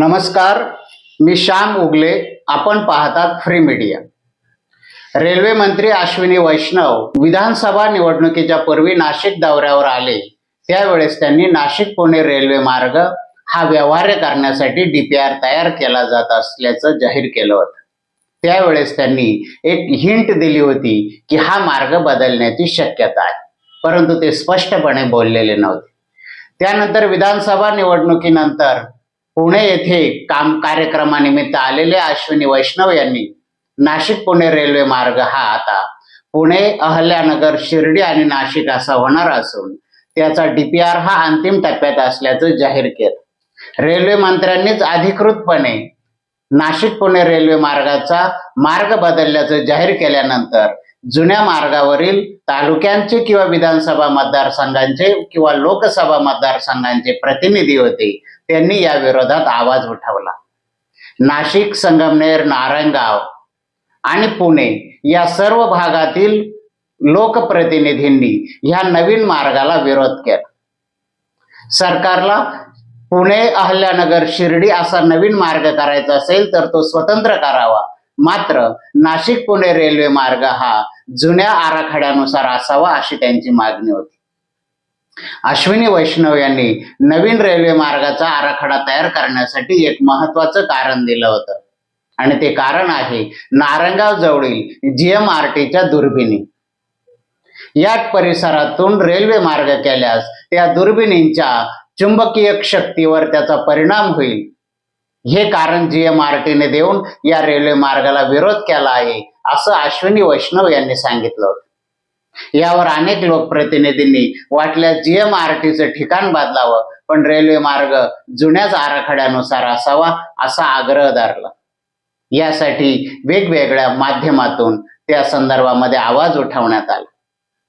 नमस्कार मी श्याम उगले आपण पाहतात फ्री मीडिया रेल्वे मंत्री अश्विनी वैष्णव विधानसभा निवडणुकीच्या पूर्वी नाशिक दौऱ्यावर आले. त्यावेळेस त्यांनी नाशिक पुणे रेल्वे मार्ग हा व्यवहार्य करण्यासाठी डीपीआर तयार केला जात असल्याचं जाहीर केलं होतं. त्यावेळेस त्यांनी एक हिंट दिली होती की हा मार्ग बदलण्याची शक्यता आहे. परंतु ते स्पष्टपणे बोललेले नव्हते. त्यानंतर विधानसभा निवडणुकीनंतर पुणे येथे काम कार्यक्रमानिमित्त आलेले अश्विनी वैष्णव यांनी नाशिक पुणे रेल्वे मार्ग हा आता पुणे अहल्यानगर शिर्डी आणि नाशिक असा होणार असून त्याचा डीपीआर हा अंतिम टप्प्यात असल्याचं जाहीर केलं. रेल्वे मंत्र्यांनीच अधिकृतपणे नाशिक पुणे रेल्वे मार्गाचा मार्ग बदलल्याचं जाहीर केल्यानंतर जुन्या मार्गावरील तालुक्यांचे किंवा विधानसभा मतदारसंघांचे किंवा लोकसभा मतदारसंघांचे प्रतिनिधी होते त्यांनी या विरोधात आवाज उठवला. नाशिक संगमनेर नारायणगाव आणि पुणे या सर्व भागातील लोकप्रतिनिधींनी ह्या नवीन मार्गाला विरोध केला. सरकारला पुणे अहल्यानगर शिर्डी असा नवीन मार्ग करायचा असेल तर तो स्वतंत्र करावा. मात्र नाशिक पुणे रेल्वे मार्ग हा जुन्या आराखड्यानुसार असावा अशी त्यांची मागणी होती. अश्विनी वैष्णव यांनी नवीन रेल्वे मार्गाचा आराखडा तयार करण्यासाठी एक महत्वाचं कारण दिलं होतं. आणि ते कारण आहे नारंगाव जवळील जीएमआरटीच्या दुर्बिणी. या परिसरातून रेल्वे मार्ग केल्यास त्या दुर्बिणींच्या चुंबकीय शक्तीवर त्याचा परिणाम होईल. हे कारण जीएमआरटीने देऊन या रेल्वे मार्गाला विरोध केला आहे असं अश्विनी वैष्णव यांनी सांगितलं होतं. यावर अनेक लोकप्रतिनिधींनी वाटल्यास जीएमआरटीचं ठिकाण बदलावं पण रेल्वे मार्ग जुन्याच आराखड्यानुसार असावा असा आग्रह धरला. यासाठी वेगवेगळ्या माध्यमातून त्या संदर्भामध्ये आवाज उठवण्यात आला.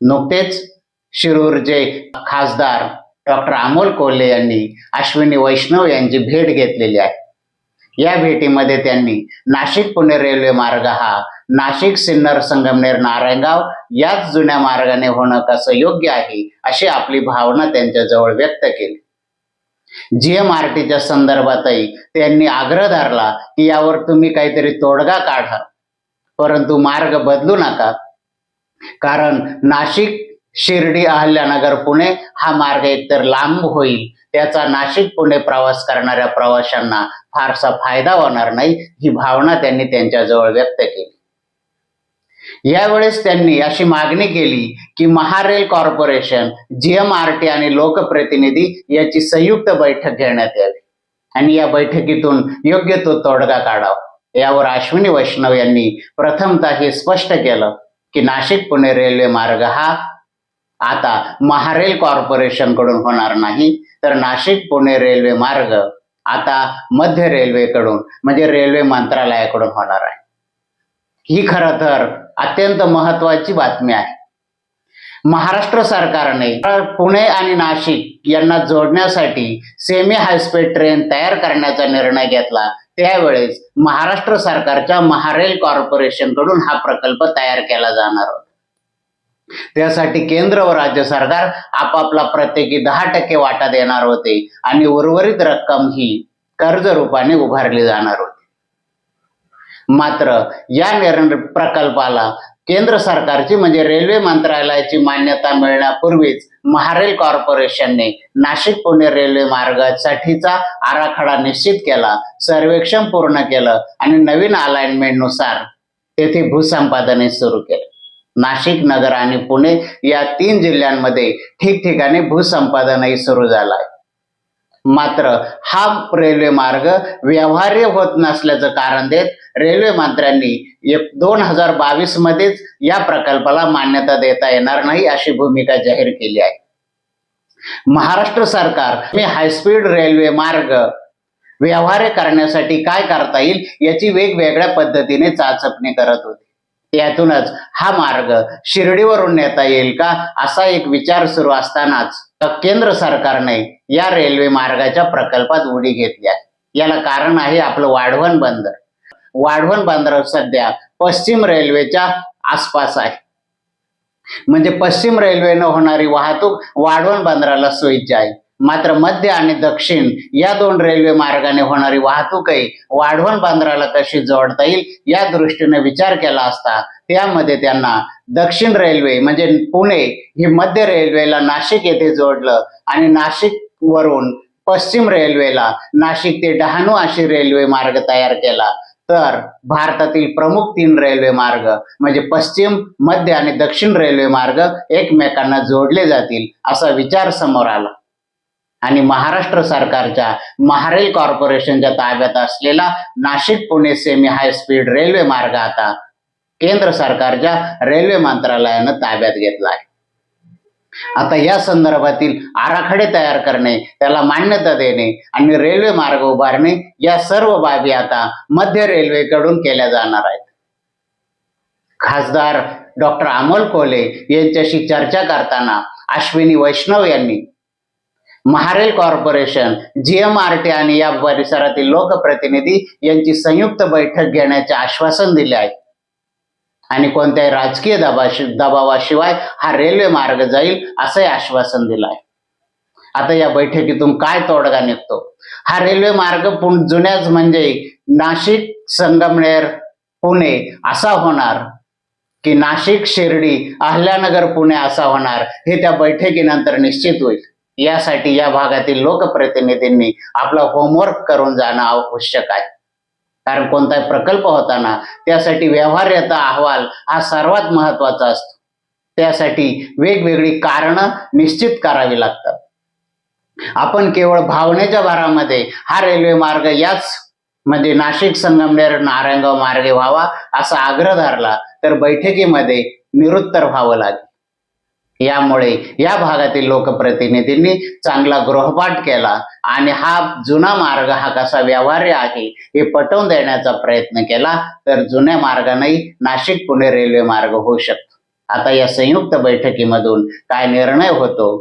नुकतेच शिरूरचे खासदार डॉक्टर अमोल कोल्हे यांनी अश्विनी वैष्णव यांची भेट घेतलेली आहे. या भेटीमध्ये त्यांनी नाशिक पुणे रेल्वे मार्ग हा नाशिक सिन्नर संगमनेर नारायणगाव याच जुन्या मार्गाने होणं कसं योग्य आहे अशी आपली भावना त्यांच्याजवळ व्यक्त केली. जीएमआरटीच्या संदर्भातही त्यांनी आग्रह धरला की यावर तुम्ही काहीतरी तोडगा काढा. परंतु मार्ग बदलू नका. कारण नाशिक शिर्डी अहल्यानगर पुणे हा मार्ग एकतर लांब होईल त्याचा नाशिक पुणे प्रवास करणाऱ्या प्रवाशांना फारसा फायदा होणार नाही ही भावना त्यांनी त्यांच्याजवळ व्यक्त केली. यावेळेस त्यांनी अशी मागणी केली की महारेल कॉर्पोरेशन जीएमआरटी आणि लोकप्रतिनिधी याची संयुक्त बैठक घेण्यात यावी. आणि या बैठकीतून योग्य तो तोडगा काढावा. यावर अश्विनी वैष्णव यांनी प्रथमतः हे स्पष्ट केलं की नाशिक पुणे रेल्वे मार्ग हा आता महारेल कॉर्पोरेशनकडून होणार नाही तर नाशिक पुणे रेल्वे मार्ग आता मध्य रेल्वेकडून म्हणजे रेल्वे मंत्रालयाकडून होणार आहे. ही खरं तर अत्यंत महत्वाची बातमी आहे. महाराष्ट्र सरकारने पुणे आणि नाशिक यांना जोडण्यासाठी सेमी हायस्पीड ट्रेन तयार करण्याचा निर्णय घेतला. त्यावेळेस महाराष्ट्र सरकारच्या महारेल कॉर्पोरेशनकडून हा प्रकल्प तयार केला जाणार होता. त्यासाठी केंद्र व राज्य सरकार आपापला प्रत्येकी दहा टक्के वाटा देणार होते आणि उर्वरित रक्कम ही कर्ज रूपाने उभारली जाणार होती. मात्र या निर्णय प्रकल्पाला केंद्र सरकारची म्हणजे रेल्वे मंत्रालयाची मान्यता मिळण्यापूर्वीच महारेल कॉर्पोरेशनने नाशिक पुणे रेल्वे मार्गासाठीचा आराखडा निश्चित केला सर्वेक्षण पूर्ण केलं आणि नवीन अलाइनमेंटनुसार तेथे भूसंपादने सुरू केले. नाशिक नगर आणि पुणे या तीन जिल्ह्यांमध्ये ठिकठिकाणी भूसंपादनही सुरू झालाय. आहे मात्र हा रेल्वे मार्ग व्यवहार्य होत नसल्याचं कारण देत रेल्वे मंत्र्यांनी एक दोन हजार बावीस मध्येच या प्रकल्पाला मान्यता देता येणार नाही अशी भूमिका जाहीर केली आहे. महाराष्ट्र सरकार मी हायस्पीड रेल्वे मार्ग व्यवहार्य करण्यासाठी काय करता येईल याची वेगवेगळ्या पद्धतीने चाचपणी करत होती. यातूनच हा मार्ग शिर्डीवरून नेता येईल का? असा एक विचार सुरू असतानाच केंद्र सरकारने या रेल्वे मार्गाच्या प्रकल्पात उडी घेतली आहे. याला कारण आहे आपलं वाढवण बंदर. वाढवण बंदर सध्या पश्चिम रेल्वेच्या आसपास आहे. म्हणजे पश्चिम रेल्वेनं होणारी वाहतूक वाढवण बंदराला सोयीची आहे. मात्र मध्य आणि दक्षिण या दोन रेल्वे मार्गाने होणारी वाहतूकही वाढवण बांद्राला कशी जोडता येईल या दृष्टीने विचार केला असता त्यामध्ये त्यांना दक्षिण रेल्वे म्हणजे पुणे ही मध्य रेल्वेला नाशिक येथे जोडलं आणि नाशिक वरून पश्चिम रेल्वेला नाशिक ते डहाणू अशी रेल्वे मार्ग तयार केला. तर भारतातील प्रमुख तीन रेल्वे मार्ग म्हणजे पश्चिम मध्य आणि दक्षिण रेल्वे मार्ग एकमेकांना जोडले जातील असा विचार समोर आला. आणि महाराष्ट्र सरकारच्या महारेल कॉर्पोरेशनच्या ताब्यात असलेला Nashik Pune semi high speed railway मार्ग आता केंद्र सरकारच्या रेल्वे मंत्रालयानं ताब्यात घेतला आहे. आता या संदर्भातील आराखडे तयार करणे त्याला मान्यता देणे आणि रेल्वे मार्ग उभारणे या सर्व बाबी आता मध्य रेल्वेकडून केल्या जाणार आहेत. खासदार डॉक्टर अमोल कोले यांच्याशी चर्चा करताना अश्विनी वैष्णव यांनी महारेल कॉर्पोरेशन जीएमआरटी आणि या परिसरातील लोकप्रतिनिधी यांची संयुक्त बैठक घेण्याचे आश्वासन दिले आहे. आणि कोणत्याही राजकीय दबावाशिवाय हा रेल्वे मार्ग जाईल असंही आश्वासन दिलं आहे. आता या बैठकीतून काय तोडगा निघतो? हा रेल्वे मार्ग पुण जुन्याच म्हणजे नाशिक संगमनेर पुणे असा होणार की नाशिक शिर्डी अहल्यानगर पुणे असा होणार हे त्या बैठकीनंतर निश्चित होईल. यासाठी या भागातील लोकप्रतिनिधींनी आपला होमवर्क करून जाणं आवश्यक आहे. कारण कोणताही प्रकल्प होताना त्यासाठी व्यवहार्यता अहवाल हा सर्वात महत्त्वाचा असतो. त्यासाठी वेगवेगळी कारणं निश्चित करावी लागतात. आपण केवळ भावनेच्या भरामध्ये हा रेल्वे मार्ग याच म्हणजे नाशिक संगमनेर नारायणगाव मार्गे व्हावा असा आग्रह धरला तर बैठकीमध्ये निरुत्तर व्हावं लागेल. यामुळे या भागातील लोकप्रतिनिधींनी चांगला गृहपाठ केला आणि हा जुना मार्ग हा कसा व्यवहार्य आहे हे पटवून देण्याचा प्रयत्न केला तर जुन्या मार्गानेही नाशिक पुणे रेल्वे मार्ग होऊ शकतो. आता या संयुक्त बैठकीमधून काय निर्णय होतो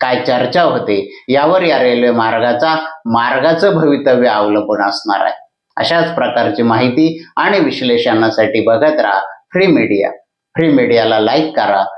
काय चर्चा होते यावर या रेल्वे मार्गाचा मार्गाचं भवितव्य अवलंबून असणार आहे. अशाच प्रकारची माहिती आणि विश्लेषणासाठी बघत राहा फ्री मीडिया. फ्री मीडियाला लाईक करा